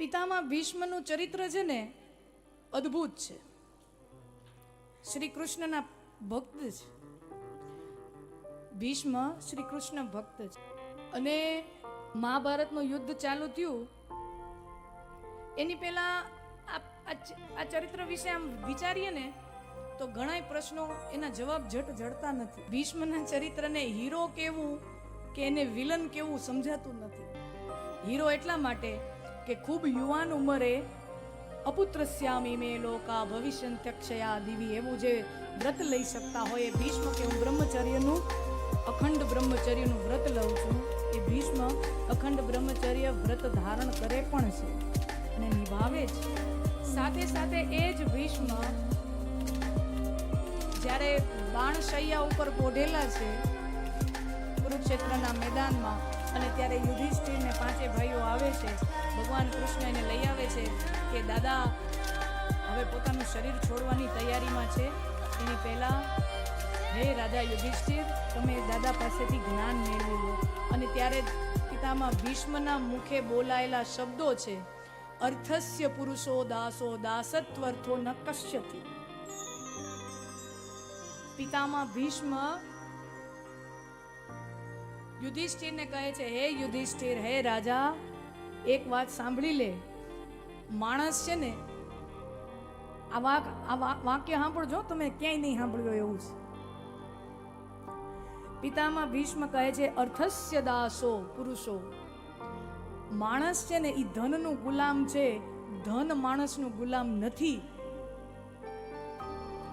પિતામાં ભીષ્મનું ચરિત્ર છે ને, અદ્ભુત છે. શ્રી કૃષ્ણના ભક્ત છે ભીષ્મ શ્રી કૃષ્ણ ભક્ત છે અને મહાભારતનું યુદ્ધ ચાલુ થયું. એની પહેલા આ ચરિત્ર વિશે આમ વિચારીએ ને, તો ઘણાય પ્રશ્નો એના જવાબ જટ જડતા નથી. ભીષ્મના ચરિત્રને હીરો કેવું કે એને વિલન કેવું સમજાતું નથી. હીરો એટલા માટે કે ખૂબ યુવાન ઉંમરે અપુત્રસ્યામી મે લોકા ભવિષ્યંત્યક્ષયા દિવી એવું જે વ્રત લઈ શકતા હોય એ ભીષ્મ કે હું બ્રહ્મચર્યનું, અખંડ બ્રહ્મચર્યનું વ્રત લઉં છું, એ ભીષ્મ અખંડ બ્રહ્મચર્ય વ્રત ધારણ કરે પણ છે અને નિભાવે છે સાથે સાથે એ જ ભીષ્મ જ્યારે બાણશૈયા ઉપર બોઢેલા છે, કુરુક્ષેત્રના મેદાનમાં અને ત્યારે યુધિષ્ઠિરને પાંચે ભાઈઓ આવે છે. ભગવાન કૃષ્ણ એને લઈ આવે છે કે, દાદા, હવે પોતાનું શરીર છોડવાની તૈયારીમાં છે. એની પહેલાં હે રાજા યુધિષ્ઠિર, તમે દાદા પાસેથી જ્ઞાન મેળવી લો. અને ત્યારે પિતામાં ભીષ્મના મુખે બોલાયેલા શબ્દો છે, અર્થસ્ય પુરુષો દાસો દાસત્વર્થો ન કશ્યથી પિતામાં ભીષ્મ યુધિષ્ઠિરને કહે છે, હે યુધિષ્ઠિર, હે રાજા, એક વાત સાંભળી લે. માણસ છે ને, આ વાક, આ વાક્ય સાંભળજો, તમે ક્યાંય નહીં સાંભળ્યો એવું છે. પિતામાં ભીષ્મ કહે છે, અર્થસ્ય દાસો, પુરુષો, માણસ છે ને એ ધનનું ગુલામ છે. ધન માણસનું ગુલામ નથી.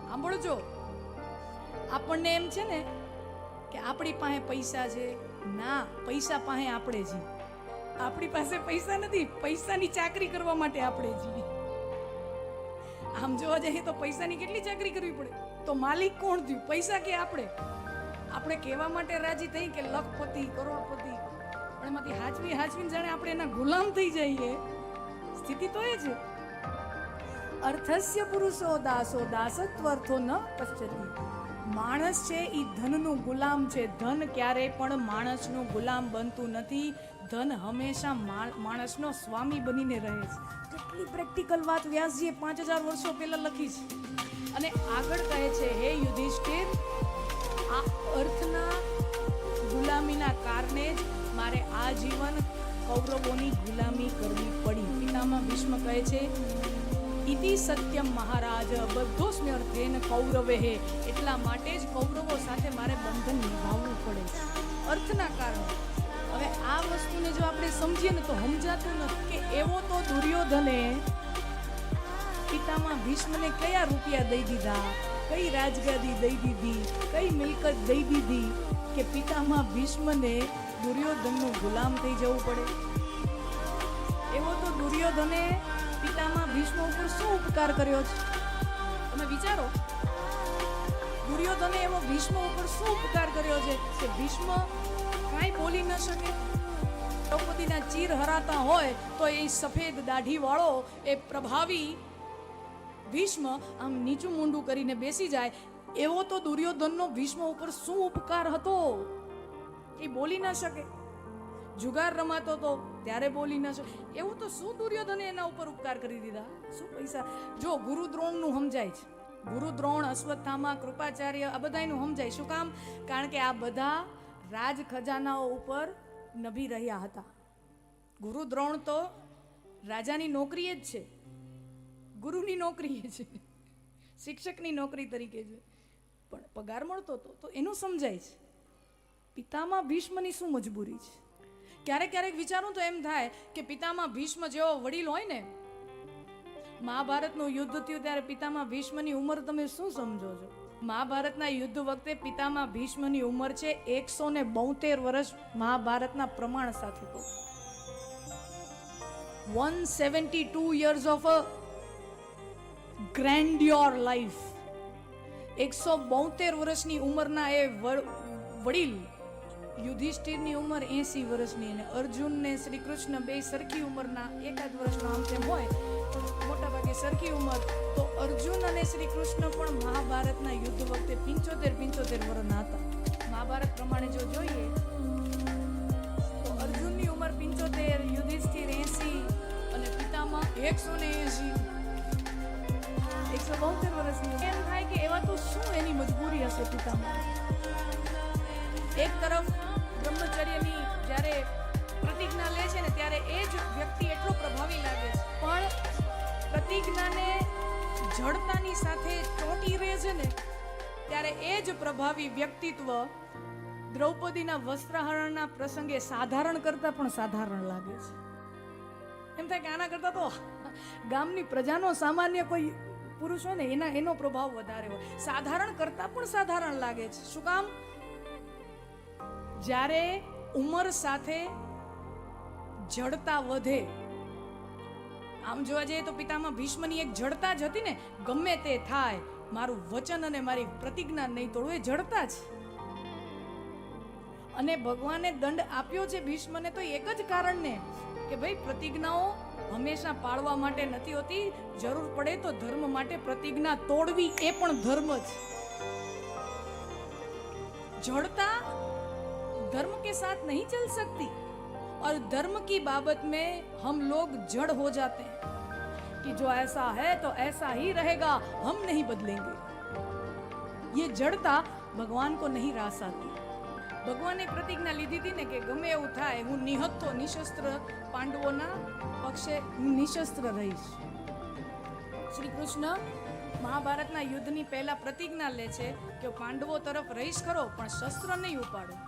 સાંભળજો. આપણને એમ છે ને કે આપણી પાસે પૈસા છે ના, પૈસા પાસે આપણે જી આપણી પાસે પૈસા નથી, પૈસાની ચાકરી કરવા માટે આપણે જી આમ જોવા જઈએ તો પૈસાની કેટલી ચાકરી કરવી પડે? તો માલિક કોણ થયું? પૈસા કે આપણે? આપણે કહેવા માટે રાજી થઈ કે લખપતિ, કરોડપતિ? પણ એમાંથી હાચવી, હાચવીને જાણે આપણે એના ગુલામ થઈ જઈએ. સ્થિતિ તો એ છે. અર્થસ્ય પુરુષો દાસો દાસત્વર્થો ન પશ્ચતી માણસ છે એ ધનનું ગુલામ છે. ધન ક્યારેય પણ માણસનું ગુલામ બનતું નથી. ધન હંમેશા માણસનો સ્વામી બનીને રહે છે. કેટલી પ્રેક્ટિકલ વાત વ્યાસજીએ પાંચ હજાર વર્ષો પહેલાં લખી છે. અને આગળ કહે છે, હે યુધિષ્ઠિર, આ અર્થના ગુલામીના કારણે જ મારે આ જીવન કૌરવોની ગુલામી કરવી પડી. પિતામાં ભીષ્મ કહે છે ઇતિ સત્યમ મહારાજ, બધો અર્થેન કૌરવે હે એટલા માટે જ કૌરવો સાથે મારે બંધન નિભાવવું પડે અર્થના કારણે. હવે આ વસ્તુને જો આપણે સમજીએ ને તો સમજાતું નથી કે એવો તો દુર્યોધને પિતામાં ભીષ્મને કયા રૂપિયા દઈ દીધા? કઈ રાજગાદી દઈ દીધી? કઈ મિલકત દઈ દીધી કે પિતામાં ભીષ્મને દુર્યોધનનું ગુલામ થઈ જવું પડે? એવો તો દુર્યોધને પિતામાં ભીષ્મ ઉપર શું ઉપકાર કર્યો છે? તમે વિચારો. દુર્યોધને એવો ભીષ્મ ઉપર શું ઉપકાર કર્યો છે કે ભીષ્મ કાંઈ બોલી ન શકે? દ્રૌપદીના ચીર હરાતા હોય તો એ સફેદ દાઢી વાળો એ પ્રભાવી ભીષ્મ આમ નીચું મૂંડું કરીને બેસી જાય. એવો તો દુર્યોધનનો ભીષ્મ ઉપર શું ઉપકાર હતો? એ બોલી ન શકે. જુગાર રમાતો તો ત્યારે બોલી ન શકે એવું તો શું દુર્યોધને એના ઉપર ઉપકાર કરી દીધા? શું પૈસા? જો ગુરુ દ્રોણનું સમજાય છે. ગુરુ દ્રોણ, અશ્વત્થામા, કૃપાચાર્ય, આ બધાયનું સમજાય. શું કામ? કારણ કે આ બધા રાજ ખજાનાઓ ઉપર નભી રહ્યા હતા. ગુરુ દ્રોણ તો રાજાની નોકરી જ છે. ગુરુની નોકરી છે. શિક્ષકની નોકરી તરીકે છે પણ પગાર મળતો હતો તો એનું સમજાય છે. પિતામાં ભીષ્મની શું મજબૂરી છે? ક્યારેક ક્યારેક વિચારું તો એમ થાય કે પિતામાં ભીષ્મ જેવો વડીલ હોય ને. મહાભારતનું યુદ્ધ થયું ત્યારે પિતામાં ભીષ્મની ઉંમર તમે શું સમજો છો? મહાભારતના યુદ્ધ વખતે પિતામાં ભીષ્મની ઉંમર છે એકસો ને બોતેર વર્ષ મહાભારતના પ્રમાણ સાથે તો. One seventy two years of a grandeur life એકસો બોતેર વર્ષની ઉંમરના એ વડીલ યુધિષ્ઠિરની ઉંમર એસી વર્ષની અને અર્જુનને શ્રી કૃષ્ણ બે સરખી ઉંમરના એકાદ વર્ષનો આમ તેમ હોય મોટા ભાગે સરખી ઉંમર. તો અર્જુન અને શ્રી કૃષ્ણ પણ મહાભારતના યુદ્ધ વખતે પિંચોતેર પિંચોતેર વર્ષના હતા. મહાભારત પ્રમાણે જો જોઈએ, તો અર્જુનની ઉંમર પિંચોતેર, યુધિષ્ઠિર એસી અને પિતામાં એકસો ને એસી. એકસો બોતેર વર્ષની. એમ થાય કે એવા તો શું એની મજબૂરી હશે પિતામાં એક તરફ બ્રહ્મચર્યની જ્યારે પ્રતિજ્ઞા લે છે ને ત્યારે એ જ વ્યક્તિ એટલો પ્રભાવી લાગે છે. પણ પ્રતિજ્ઞાને જડતાની સાથે ચોંટી રહે છે ને, ત્યારે એ જ પ્રભાવી વ્યક્તિત્વ દ્રૌપદીના વસ્ત્રહરણના પ્રસંગે સાધારણ કરતાં પણ સાધારણ લાગે છે. એમ થાય કે આના કરતાં તો ગામની પ્રજાનો સામાન્ય કોઈ પુરુષ હોય ને, એના એનો પ્રભાવ વધારે હોય. સાધારણ કરતાં પણ સાધારણ લાગે છે. શું કામ? જ્યારે ઉંમર સાથે જડતા વધે, આમ જોવા જઈએ તો પિતામાં ભીષ્મની એક જડતા જ હતી ને, ગમે તે થાય, મારું વચન અને મારી પ્રતિજ્ઞા નહીં તોડવું, એ જડતા જ. અને ભગવાને દંડ આપ્યો છે ભીષ્મને તો એક જ કારણને, કે ભાઈ પ્રતિજ્ઞાઓ હંમેશા પાળવા માટે નથી હોતી, જરૂર પડે તો ધર્મ માટે પ્રતિજ્ઞા તોડવી એ પણ ધર્મ જ. જડતા धर्म के साथ नहीं चल सकती और धर्म की बाबत में हम लोग जड़ हो जाते हैं कि जो ऐसा है तो ऐसा ही रहेगा हम नहीं बदलेंगे ये जड़ता भगवान को नहीं रास आती ભગવાને પ્રતિજ્ઞા લીધી હતી ને કે ગમે એવું થાય હું નિહત્તો નિશસ્ત્ર પાંડવોના પક્ષે હું નિશસ્ત્ર રહીશ શ્રી કૃષ્ણ મહાભારતના યુદ્ધની પહેલા પ્રતિજ્ઞા લે છે કે પાંડવો તરફ રહીશ ખરો પણ શસ્ત્ર નહીં ઉપાડો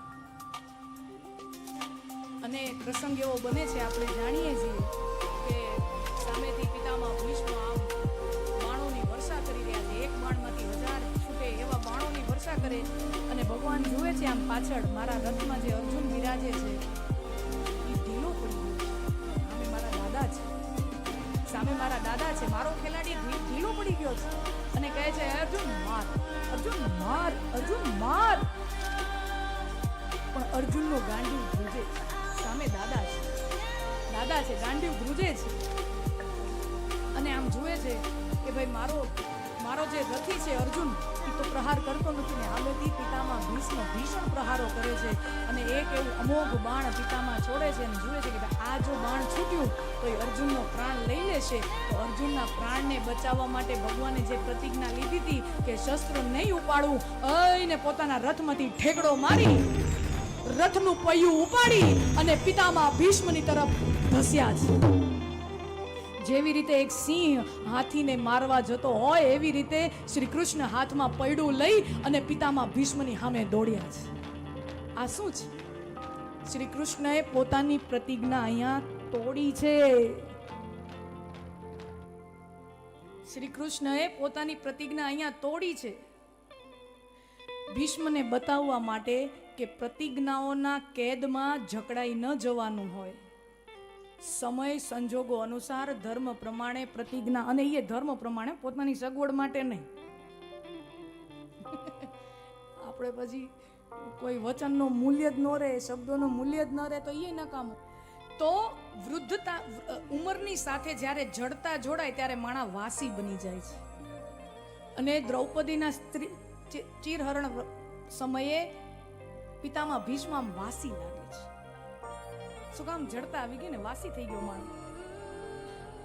અને પ્રસંગ એવો બને છે, આપણે જાણીએ છીએ કે સામેથી પિતામાં ભીષ્મ આમ બાણોની વર્ષા કરી રહ્યા છે. એક બાણમાંથી હજાર છૂટે એવા બાણોની વર્ષા કરે અને ભગવાન જુએ છે આમ પાછળ, મારા રથમાં જે અર્જુન બિરાજે છે, એ ઢીલો પડી ગયો સામે મારા દાદા છે. સામે મારા દાદા છે. મારો ખેલાડી ઢીલો પડી ગયો છે અને કહે છે, અર્જુન, માર. અર્જુન માર. અર્જુન, માર. પણ અર્જુનનો ગાંડી ધ્રુજે છે. સામે દાદા છે. દાદા છે ગાંડિયું ધ્રુજે છે. અને આમ જુએ છે કે ભાઈ મારો મારો જે રથી છે અર્જુન એ તો પ્રહાર કરતો નથી ને હાલેથી પિતામાં ભીષ્મ ભીષણ પ્રહારો કરે છે અને એક એવું અમોઘ બાણ પિતામાં છોડે છે અને જુએ છે કે આ જો બાણ છૂટ્યું, તો એ અર્જુનનો પ્રાણ લઈ લેશે. તો અર્જુનના પ્રાણને બચાવવા માટે ભગવાને જે પ્રતિજ્ઞા લીધી હતી કે શસ્ત્ર નહીં ઉપાડવું અઈને પોતાના રથમાંથી ઠેકડો મારી રથનું પૈયું ઉપાડી અને પિતામાં ભીષ્મની તરફ ધસ્યા છે. જેવી રીતે એક સિંહ હાથીને મારવા જતો હોય, એવી રીતે શ્રી કૃષ્ણ હાથમાં પૈડું લઈ અને પિતામાં ભીષ્મની સામે દોડ્યા છે. આ શું છે? શ્રી કૃષ્ણએ પોતાની પ્રતિજ્ઞા અહીંયા તોડી છે. શ્રી કૃષ્ણએ પોતાની પ્રતિજ્ઞા અહીંયા તોડી છે. ભીષ્મને બતાવવા માટે કે પ્રતિજ્ઞાઓના કેદમાં જકડાઈ ન જવાનું હોય. સમય સંજોગો અનુસાર ધર્મ પ્રમાણે પ્રતિજ્ઞા, અને એ ધર્મ પ્રમાણે પોતાની સગવડ માટે નહીં. આપણે પછી કોઈ વચનનો મૂલ્ય જ ન રહે, શબ્દોનો મૂલ્ય જ ન રહે, તો એ નકામું. તો વૃદ્ધતા ઉંમરની સાથે જ્યારે જડતા જોડાય ત્યારે માણા વાસી બની જાય છે. અને દ્રૌપદીના સ્ત્રી ચિરહરણ સમયે પિતામાં ભીષ્મમાં વાસી લાગે છે. શું કામ જડતા આવી ગઈ ને વાસી થઈ ગયો માણસ.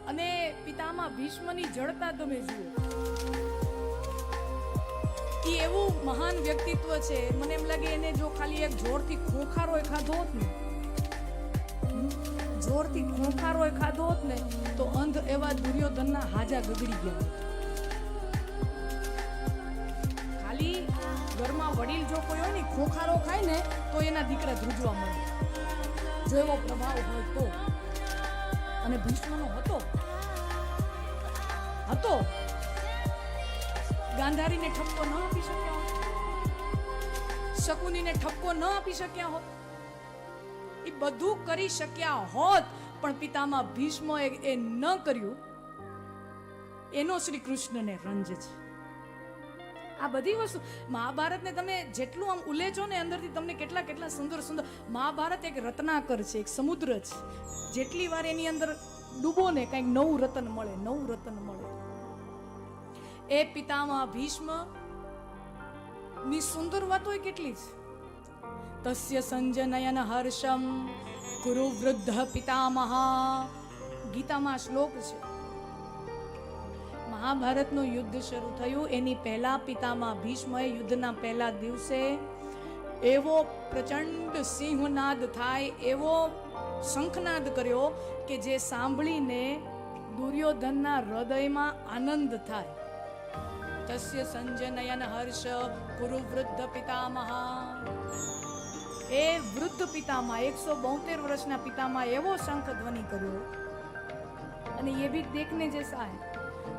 અને પિતામાં ભીષ્મની જડતા તમે જુઓ. એ એવું મહાન વ્યક્તિત્વ છે, મને એમ લાગે એને જો ખાલી એક જોરથી ખોખારો ખાધો હોત ને, જોરથી ખોખારો ખાધો હોત ને, તો અંધ એવા દુર્યોધનના હાજા ગગડી ગયા. ઘરમાં વડીલ જો કોઈ હોય ને, ખોખારો ખાય ને, તો એના દીકરા ધ્રુજવા મળે જો એવો પ્રભાવ હોય તો. અને ભીષ્મનો હતો. હતો. ગાંધારીને ઠપકો ન આપી શક્યા હોત. શકુનીને ઠપકો ન આપી શક્યા હોત. એ બધું કરી શક્યા હોત, પણ પિતામાં ભીષ્મએ એ ન કર્યું. એનો શ્રી કૃષ્ણને રંજ છે. આ બધી વસ્તુ. મહાભારતને તમે જેટલું આમ ઉલેચો ને અંદરથી તમને કેટલા કેટલા સુંદર સુંદર. મહાભારત એક રત્નાકર છે, એક સમુદ્ર છે. જેટલી વાર એની અંદર ડૂબો ને કંઈક નવું રતન મળે, નવું રતન મળે. એ પિતામાં ભીષ્મ, ની સુંદર વાતો કેટલી છે? તસ્ય સંજનયન હર્ષમ કુરુ વૃદ્ધ પિતામહ ગીતામાં શ્લોક છે. મહાભારતનું યુદ્ધ શરૂ થયું. એની પહેલા પિતામાં ભીષ્મએ યુદ્ધના પહેલા દિવસે એવો પ્રચંડ સિંહનાદ થાય એવો શંખનાદ કર્યો કે જે સાંભળીને દુર્યોધનના હૃદયમાં આનંદ થાય. તસ્ય સંજનયન હર્ષ કુરુ વૃદ્ધ પિતામહ. એ વૃદ્ધ પિતામાં એકસો બોતેર વર્ષના પિતામાં એવો શંખ ધ્વનિ કર્યો. અને એ બી દેખને જે હે.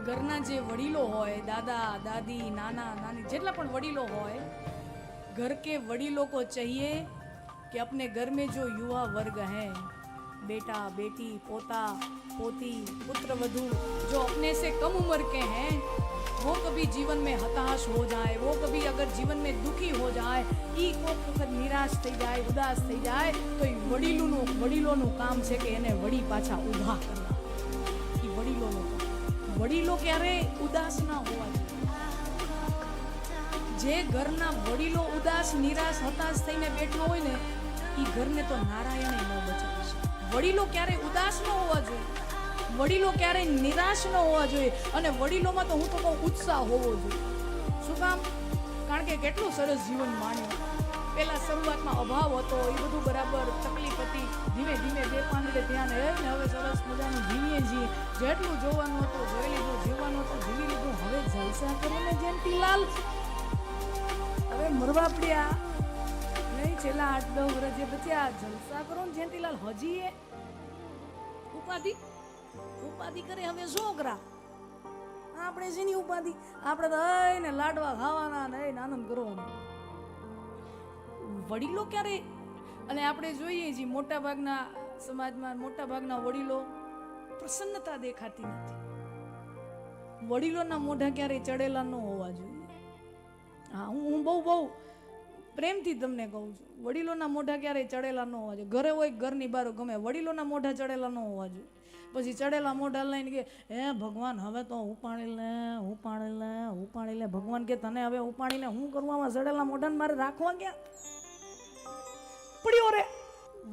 ઘરના જે વડીલો હોય દાદા દાદી નાના નાની જેટલા પણ વડીલો હોય घर के वडीलों को चाहिए कि अपने घर में जो युवा वर्ग हैं बेटा बेटी पोता पोती पुत्र वधु जो अपने से कम उम्र के हैं वो कभी जीवन में हताश हो जाए वो कभी अगर जीवन में दुखी हो जाए એ કોક વખત નિરાશ થઈ જાય ઉદાસ થઈ જાય તો એ વડીલોનું વડીલોનું કામ છે કે એને વડી પાછા ઊભા કરવા એ વડીલોનું કામ વડીલો ક્યારે ઉદાસ ના હોવા જોઈએ જે ઘરના વડીલો ઉદાસ, નિરાશ, હતાશ થઈને બેઠા હોય ને એ ઘરને તો નારાયણે ન બચાવી છે વડીલો ક્યારે ઉદાસ ન હોવા જોઈએ? વડીલો ક્યારે નિરાશ ન હોવા જોઈએ? અને વડીલોમાં તો હું તો બહુ ઉત્સાહ હોવો જોઈએ. શું કામ? કારણ કે કેટલું સરસ જીવન માણ્યું. પહેલા શરૂઆતમાં અભાવ હતો એ બધું બરાબર તકલીફ હતી. ધીમે ધીમે બે પાંદડે ધ્યાન રહીને હવે સરસ મજાનું જીવીએ છીએ. જેટલું જોવાનું હતું જોઈ લીધું જીવવાનું હતું, જીવી લીધું હવે જલસા કરીને જયંતીલાલ હવે મરવા પડ્યા. નહીં, છેલ્લા આઠ દસ વર્ષ જે બચ્યા જલસા કરો ને જયંતીલાલ હજી એ ઉપાધિ? ઉપાધિ કરે હવે છોકરા. આપણે જેની ઉપાધિ? આપણે તો ને લાડવા ખાવાના ને આનંદ કરવાનો. વડીલો ક્યારે? અને આપણે જોઈએ છીએ મોટા ભાગના સમાજમાં મોટા ભાગના વડીલો પ્રસન્નતા દેખાતી નથી. વડીલોના મોઢા ક્યારે ચડેલા ન હોવા જોઈએ. હા, હું હું બહુ બહુ પ્રેમથી તમને કહું છું. વડીલોના મોઢા ક્યારેય ચડેલા ન હોવા જોઈએ. ઘરે હોય, ઘરની બહાર ગમે. વડીલોના મોઢા ચડેલા ન હોવા જોઈએ. પછી ચડેલા મોઢા લઈને કે, હે ભગવાન, હવે તો ઉપાડી લે ઉપાડી લે ઉપાડી લે. ભગવાન કે, તને હવે ઉપાડીને હું કરવામાં ચડેલા મોઢાને મારે રાખવા ક્યાં? પડ્યો રે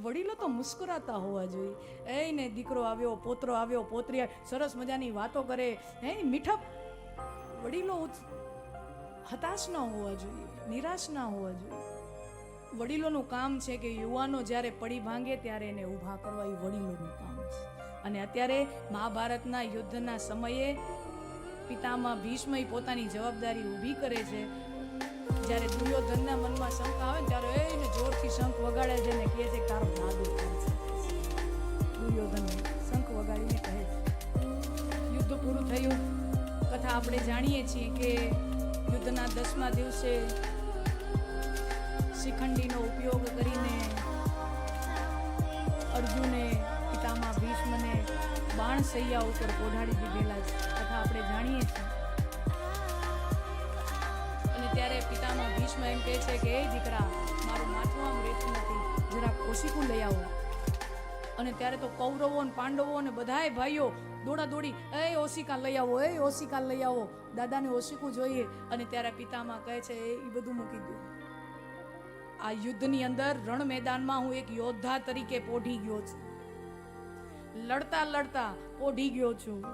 વડીલો તો મુસ્કુરાતા હોવા જોઈએ. એ ને દીકરો આવ્યો, પોતરો આવ્યો, પોતરી સરસ મજાની વાતો કરે. હે મીઠપ વડીલો હતાશ ન હોવા જોઈએ, નિરાશ ના હોવા જોઈએ. વડીલોનું કામ છે કે યુવાનો જ્યારે પડી ભાંગે ત્યારે એને ઊભા કરવા એ વડીલોનું કામ છે. અને અત્યારે મહાભારતના યુદ્ધના સમયે પિતામાં ભીષ્મ પોતાની જવાબદારી ઊભી કરે છે. જ્યારે દુર્યોધનના મનમાં શંખ આવે ને ત્યારે એને જોરથી શંખ વગાડે છે ને કહે છે કે તારો નાદુ દુર્યોધન શંખ વગાડીને કહે યુદ્ધ પૂરું થયું. કથા આપણે જાણીએ છીએ કે યુદ્ધના દસમા દિવસે શિખંડીનો ઉપયોગ કરીને અર્જુને પિતામાં ભીષ્મને બાણ સૈયા ઉપર ઓઢાડી દીધેલા છે. તથા આપણે જાણીએ છીએ. ત્યારે પિતાનો ભીષ્મ એમ કહે છે કે, એ દીકરા, મારું માથું આમ રહેતું નથી. જરા કોશિકું લઈ આવો. અને ત્યારે તો કૌરવો અને પાંડવો અને બધાય ભાઈઓ દોડા દોડી એ ઓશિકા લઈ આવો, એ ઓશિકા લઈ આવો. દાદાને ઓશિકું જોઈએ અને ત્યારે પિતામાં કહે છે, એ બધું મૂકી દો આ યુદ્ધની અંદર રણ મેદાનમાં હું એક યોદ્ધા તરીકે પોઢી ગયો છું. લડતા લડતા પોઢી ગયો છું.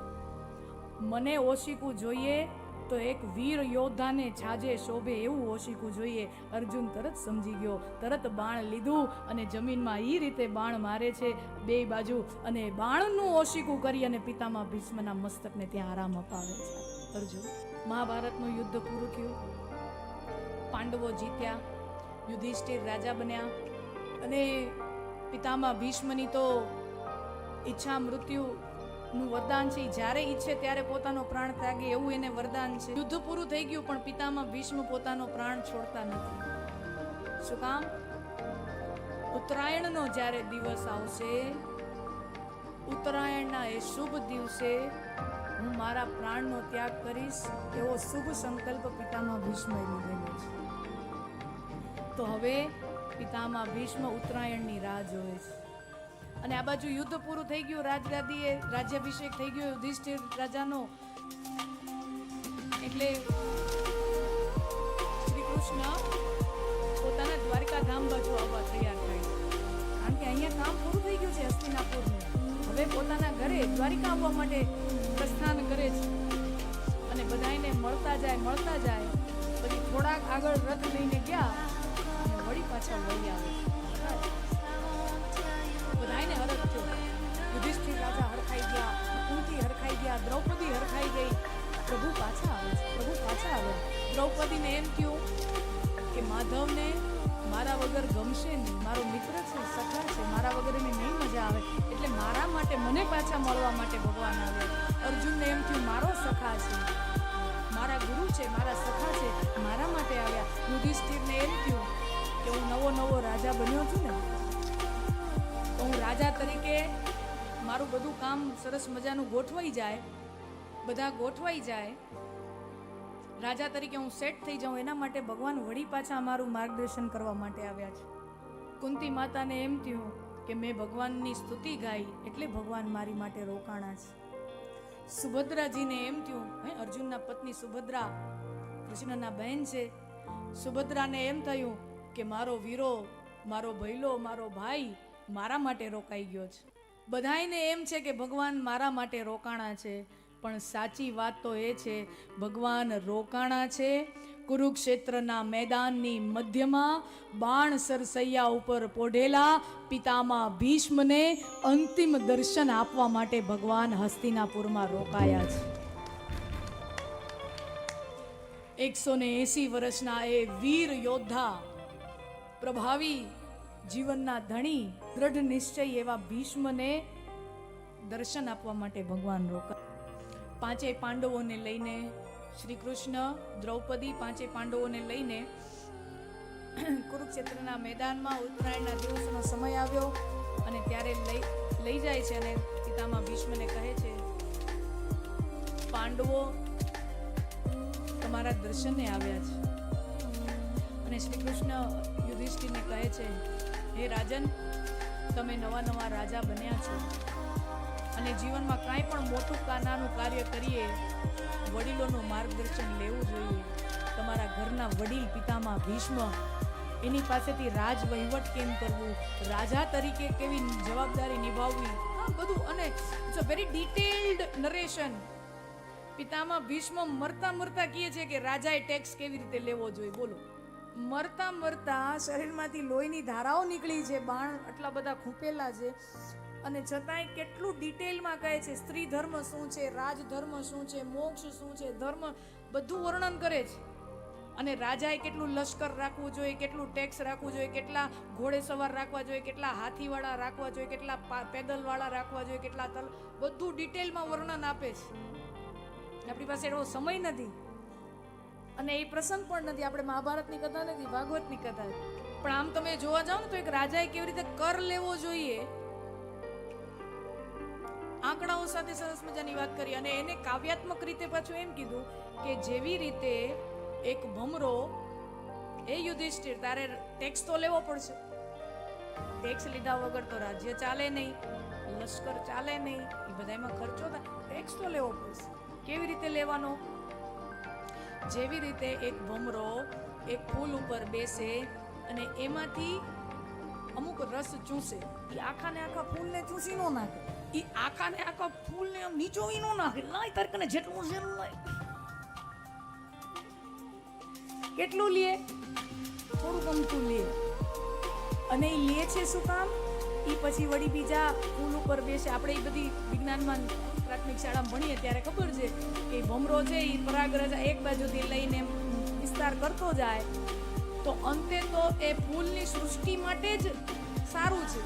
મને ઓશિકું જોઈએ તો એક વીર યોદ્ધાને છાજે શોભે એવું ઓશિકું જોઈએ. અર્જુન તરત સમજી ગયો. તરત બાણ લીધું અને જમીનમાં એ રીતે બાણ મારે છે બે બાજુ અને બાણનું ઓશિકું કરી અને પિતામાં ભીષ્મના મસ્તકને ત્યાં આરામ અપાવે છે. અર્જુન, મહાભારતનું યુદ્ધ પૂરું થયું. પાંડવો જીત્યા, યુધિષ્ઠિર રાજા બન્યા અને પિતામાં ભીષ્મની તો ઈચ્છા મૃત્યુ નું વરદાન છે. જ્યારે ઈચ્છે ત્યારે પોતાનો પ્રાણ ત્યાગે એવું એને વરદાન છે. યુદ્ધ પૂરું થઈ ગયું પણ પિતામાં ભીષ્મ પોતાનો પ્રાણ છોડતા નથી. શું કામ? ઉત્તરાયણનો જ્યારે દિવસ આવશે, ઉત્તરાયણના એ શુભ દિવસે હું મારા પ્રાણનો ત્યાગ કરીશ એવો શુભ સંકલ્પ પિતામાં ભીષ્મએ લીધેલો છે. તો હવે પિતામાં ભીષ્મ ઉત્તરાયણની રાહ જોવે છે. અને આ બાજુ યુદ્ધ પૂરું થઈ ગયું, રાજગાદીએ રાજ્યાભિષેક થઈ ગયો, યુધિષ્ઠિર રાજાનો. એટલે શ્રી કૃષ્ણ પોતાના દ્વારકા ધામ બાજુ આવવા તૈયાર થાય. કારણ કે અહીંયા કામ પૂરું થઈ ગયું છે હસ્તિનાપુરનું હવે પોતાના ઘરે દ્વારિકા આવવા માટે પ્રસ્થાન કરે છે. અને બધાયને મળતા જાય મળતા જાય. પછી થોડાક આગળ રથ લઈને ગયા અને વળી પાછા વળી આવે બધાયને હરખ યુધિષ્ઠિર રાજા હરખાઈ ગયા કુંતી હરખાઈ ગયા, દ્રૌપદી હરખાઈ ગઈ. પ્રભુ પાછા આવે છે, પ્રભુ પાછા આવે. દ્રૌપદીને એમ કહ્યું કે માધવને મારા વગર ગમશે નહીં. મારો મિત્ર છે, સખા છે, મારા વગર એને નહીં મજા આવે. એટલે મારા માટે, મને પાછા મળવા માટે ભગવાન આવ્યા અર્જુનને એમ થયું, મારો સખા છે, મારા ગુરુ છે, મારા સખા છે, મારા માટે આવ્યા. યુધિષ્ઠિરને એમ થયું કે હું નવો નવો રાજા બન્યો છું ને તો હું રાજા તરીકે મારું બધું કામ સરસ મજાનું ગોઠવાઈ જાય, બધા ગોઠવાઈ જાય. રાજા તરીકે હું સેટ થઈ જાઉં એના માટે ભગવાન વળી પાછા અમારું માર્ગદર્શન કરવા માટે આવ્યા છે. કુંતી માતાને એમ થયું કે મેં ભગવાનની સ્તુતિ ગાઈ એટલે ભગવાન મારી માટે રોકાણા છે. સુભદ્રાજીને એમ થયું, હે, અર્જુનના પત્ની સુભદ્રા, કૃષ્ણના બહેન છે. સુભદ્રાને એમ થયું કે મારો વીરો, મારો ભૈલો, મારો ભાઈ મારા માટે રોકાઈ ગયો છે. બધાયને એમ છે કે ભગવાન મારા માટે રોકાણા છે, પણ સાચી વાત તો એ છે, ભગવાન રોકાણા છે. કુરુક્ષેત્રના મેદાનની મધ્યમાં બાણ સરસૈયા ઉપર પોઢેલા પિતામાં ભીષ્મને અંતિમ દર્શન આપવા માટે ભગવાન હસ્તિનાપુરમાં રોકાયા છે. એકસો ને એસી વર્ષના એ વીર યોદ્ધા, પ્રભાવી જીવનના ધણી દ્રઢ નિશ્ચય એવા ભીષ્મને દર્શન આપવા માટે ભગવાન રોકા પાંચેય પાંડવોને લઈને શ્રી કૃષ્ણ દ્રૌપદી પાંચેય પાંડવોને લઈને કુરુક્ષેત્રના મેદાનમાં ઉત્તરાયણના દિવસનો સમય આવ્યો અને ત્યારે લઈ લઈ જાય છે અને પિતામાં ભીષ્મને કહે છે, પાંડવો તમારા દર્શને આવ્યા છે. અને શ્રી કૃષ્ણ યુધિષ્ઠિરને કહે છે હે રાજન, તમે નવા નવા રાજા બન્યા છો. અને જીવનમાં કાંઈ પણ મોટું કાનાનું કાર્ય કરીએ, વડીલોનું માર્ગદર્શન લેવું જોઈએ. તમારા ઘરના વડીલ પિતામાં ભીષ્મ, એની પાસેથી રાજ વહીવટ કેમ કરવું? રાજા તરીકે કેવી જવાબદારી નિભાવવી? આ બધું અને it's a very detailed narration પિતામાં Bhishma મરતા મરતા કહે છે કે રાજાએ ટેક્સ કેવી રીતે લેવો જોઈએ? બોલો. મરતા મરતા શરીરમાંથી લોહીની ધારાઓ નીકળી છે, બાણ આટલા બધા ખૂંપેલા છે. અને છતાંય કેટલું ડિટેલમાં કહે છે, સ્ત્રી ધર્મ શું છે રાજધર્મ શું છે, મોક્ષ શું છે, ધર્મ બધું વર્ણન કરે છે. અને રાજાએ કેટલું લશ્કર રાખવું જોઈએ, કેટલું ટેક્સ રાખવું જોઈએ, કેટલા ઘોડે સવાર રાખવા જોઈએ, કેટલા હાથીવાળા રાખવા જોઈએ, કેટલા પેદલવાળા રાખવા જોઈએ, કેટલા તલ, બધું ડિટેલમાં વર્ણન આપે છે. આપણી પાસે એવો સમય નથી. અને એ પ્રસંગ પણ નથી. આપણે મહાભારતની કથા નથી, ભાગવતની કથા પણ આમ તમે જોવા જાઓ ને તો એક રાજાએ કેવી રીતે કર લેવો જોઈએ? આંકડાઓ સાથે સરસ મજાની વાત કરી અને એને કાવ્યાત્મક રીતે પાછું એમ કીધું કે જેવી રીતે એક ભમરો એ યુધિષ્ઠિર, તારે ટેક્સ તો લેવો પડશે. ટેક્સ લીધા વગર તો રાજ્ય ચાલે નહીં, લશ્કર ચાલે નહીં, એ બધામાં ખર્ચો થાય. ટેક્સ તો લેવો પડશે. કેવી રીતે લેવાનો? જેવી રીતે એક ભમરો એક ફૂલ ઉપર બેસે અને એમાંથી અમુક રસ ચૂસે એ આખા ને આખા ફૂલને ચૂસી નો નાખે. એ આખા ને આખા ફૂલને આમ નીચોવી નો નાખે. લાય તારે ને જેટલું છે કેટલું લે? થોડું ગમતું લે. અને એ લે છે શું કામ? એ પછી વળી બીજા ફૂલ ઉપર બેસે. આપણે એ બધી વિજ્ઞાનમાં પ્રાથમિક શાળામાં ભણીએ ત્યારે ખબર છે કે ભમરો છે એ પરાગરજા એક બાજુથી લઈને વિસ્તાર કરતો જાય. તો અંતે તો એ ફૂલની સૃષ્ટિ માટે જ સારું છે.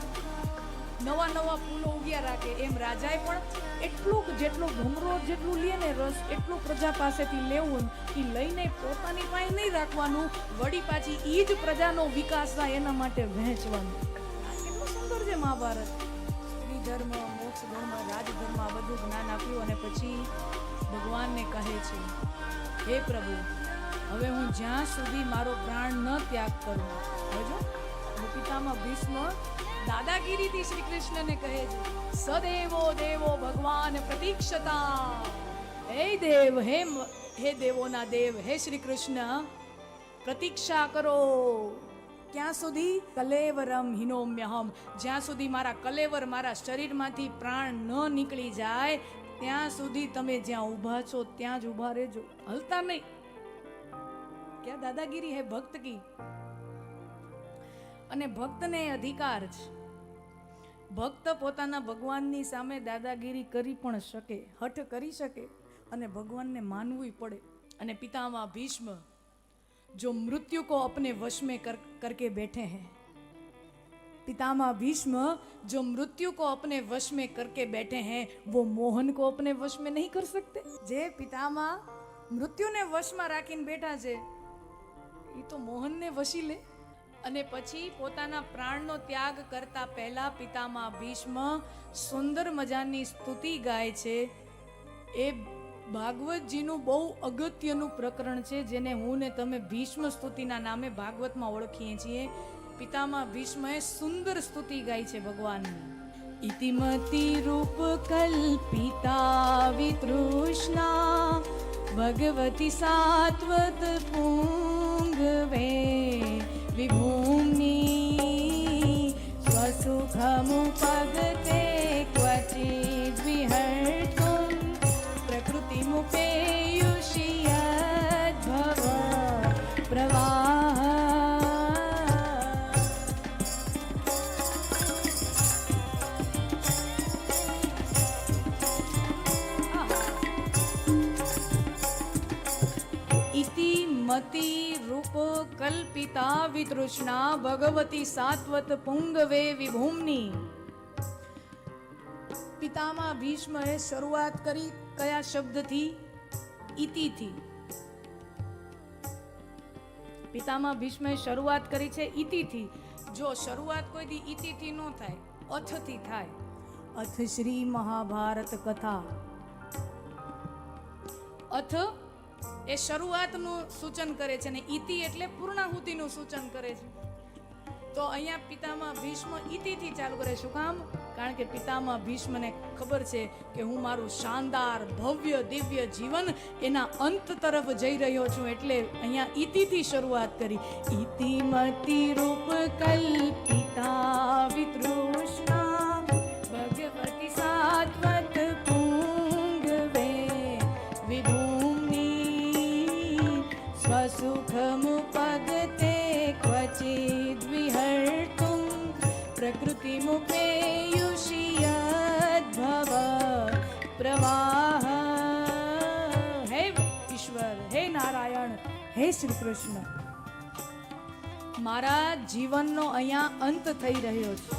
નવા નવા ફૂલો ઉગ્યા રાખે એમ રાજાએ પણ એટલું જેટલું ભમરો જેટલું લે ને રસ એટલું પ્રજા પાસેથી લેવું એ લઈને પોતાની પાસે નહીં રાખવાનું, વળી પાછી એ જ પ્રજાનો વિકાસ થાય એના માટે વહેંચવાનું. કેટલું સુંદર છે મહાભારત. ધર્મ, મોક્ષ ધર્મ, રાજધર્મ, આ બધું જ્ઞાન આપ્યું અને પછી ભગવાનને કહે છે, હે પ્રભુ, હવે હું જ્યાં સુધી મારો પ્રાણ ન ત્યાગ કરું હવે જો પિતામાં ભીષ્મ દાદાગીરીથી શ્રી કૃષ્ણને કહે છે, સદેવો દેવો ભગવાન પ્રતીક્ષતા. હે દેવ, હે હે દેવોના દેવ, હે શ્રી કૃષ્ણ, પ્રતીક્ષા કરો. ક્યાં સુધી કલેવરમ હિનોમ્યહમ. જ્યાં સુધી મારા કલેવર મારા શરીરમાંથી પ્રાણ ન નીકળી જાય, ત્યાં સુધી તમે જ્યાં ઊભા છો, ત્યાં જ ઊભા રહેજો. હલતા નહીં. ક્યાં દાદાગીરી હે ભક્ત કી? અને ભક્તને અધિકાર છે ભક્ત પોતાના ભગવાનની સામે દાદાગીરી કરી પણ શકે, હઠ કરી શકે, અને ભગવાનને માનવું પડે. અને પિતામાં ભીષ્મ जो मृत्यु को अपने वश में कर करके बैठे हैं पितामह भीष्म जो मृत्यु को अपने वश में करके बैठे हैं वो मोहन को अपने वश में नहीं कर सकते જે પિતામહ મૃત્યુને વશમાં રાખીને બેઠા છે એ તો મોહનને વશી લે અને પછી પોતાના પ્રાણનો ત્યાગ કરતા પહેલા પિતામહ ભીષ્મ સુંદર મજાની સ્તુતિ ગાય છે એ ભાગવતજીનું બહુ અગત્યનું પ્રકરણ છે, જેને હું ને તમે ભીષ્મ સ્તુતિના નામે ભાગવતમાં ઓળખીએ છીએ. પિતામાં ભીષ્મએ સુંદર સ્તુતિ ગાઈ છે ભગવાનની. ઇતિમતિ રૂપ કલ્પિતા વિતૃષ્ણા, ભગવતી સાત્વત પુંગવે વિભૂમની સ્વસુખમુપગતે કલ્પિતા વિતૃષ્ણા ભગવતી સાત્વત પુંગવે વિભૂમની પિતામાં ભીષ્મએ શરૂઆત કરી કયા શબ્દથી? ઇતિથી પિતામાં ભીષ્મએ શરૂઆત કરી છે ઇતિથી જો શરૂઆત કોઈ દી ઇતિથી ન થાય, અથથી થાય। અથ શ્રી મહાભારત કથા। અથ એ શરૂઆતનું સૂચન કરે છે અને ઇતિ એટલે પૂર્ણાહુતિનું સૂચન કરે છે. તો અહીંયા પિતામાં ભીષ્મ ઇતિથી ચાલુ કરે શું કામ? કારણ કે પિતામાં ભીષ્મને ખબર છે કે હું મારું શાનદાર ભવ્ય દિવ્ય જીવન એના અંત તરફ જઈ રહ્યો છું એટલે અહીંયા ઇતિથી શરૂઆત કરી. ઇતિમતિ રૂપ કલ્પિતા વિતૃષ્ણા પ્રકૃતિમુપેયુષિયદ્ભવ પ્રવાહ હે ઈશ્વર હે નારાયણ હે શ્રી કૃષ્ણ મારા જીવનનો અહીંયા અંત થઈ રહ્યો છે.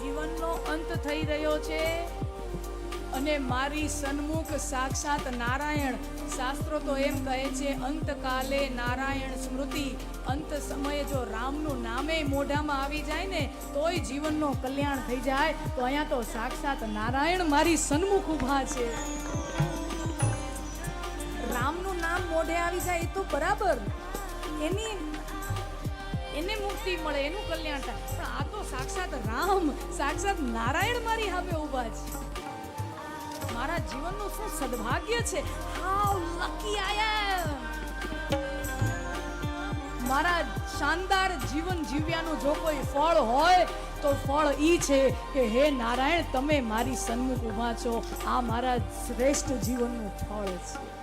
જીવનનો અંત થઈ રહ્યો છે અને મારી સન્મુખ સાક્ષાત નારાયણ શાસ્ત્રો તો એમ કહે છે, અંતકાલે નારાયણ સ્મૃતિ, અંત સમયે જો રામનું નામે મોઢામાં આવી જાય ને, તોય જીવનનો કલ્યાણ થઈ જાય. તો અહીંયા તો સાક્ષાત નારાયણ મારી સન્મુખ ઊભા છે. રામનું નામ મોઢે આવી જાય એ તો બરાબર. એની, એને મુક્તિ મળે, એનું કલ્યાણ થાય. પણ આ તો સાક્ષાત રામ, સાક્ષાત નારાયણ મારી હામે ઊભા છે. મારા જીવનનું શું સદભાગ્ય છે? હાઉ લકી આઈ મારા શાનદાર જીવન જીવ્યાનું જો કોઈ ફળ હોય, તો ફળ ઈ છે કે હે નારાયણ, તમે મારી સન્મુખ ઊભા છો. આ મારા શ્રેષ્ઠ જીવનનું ફળ છે.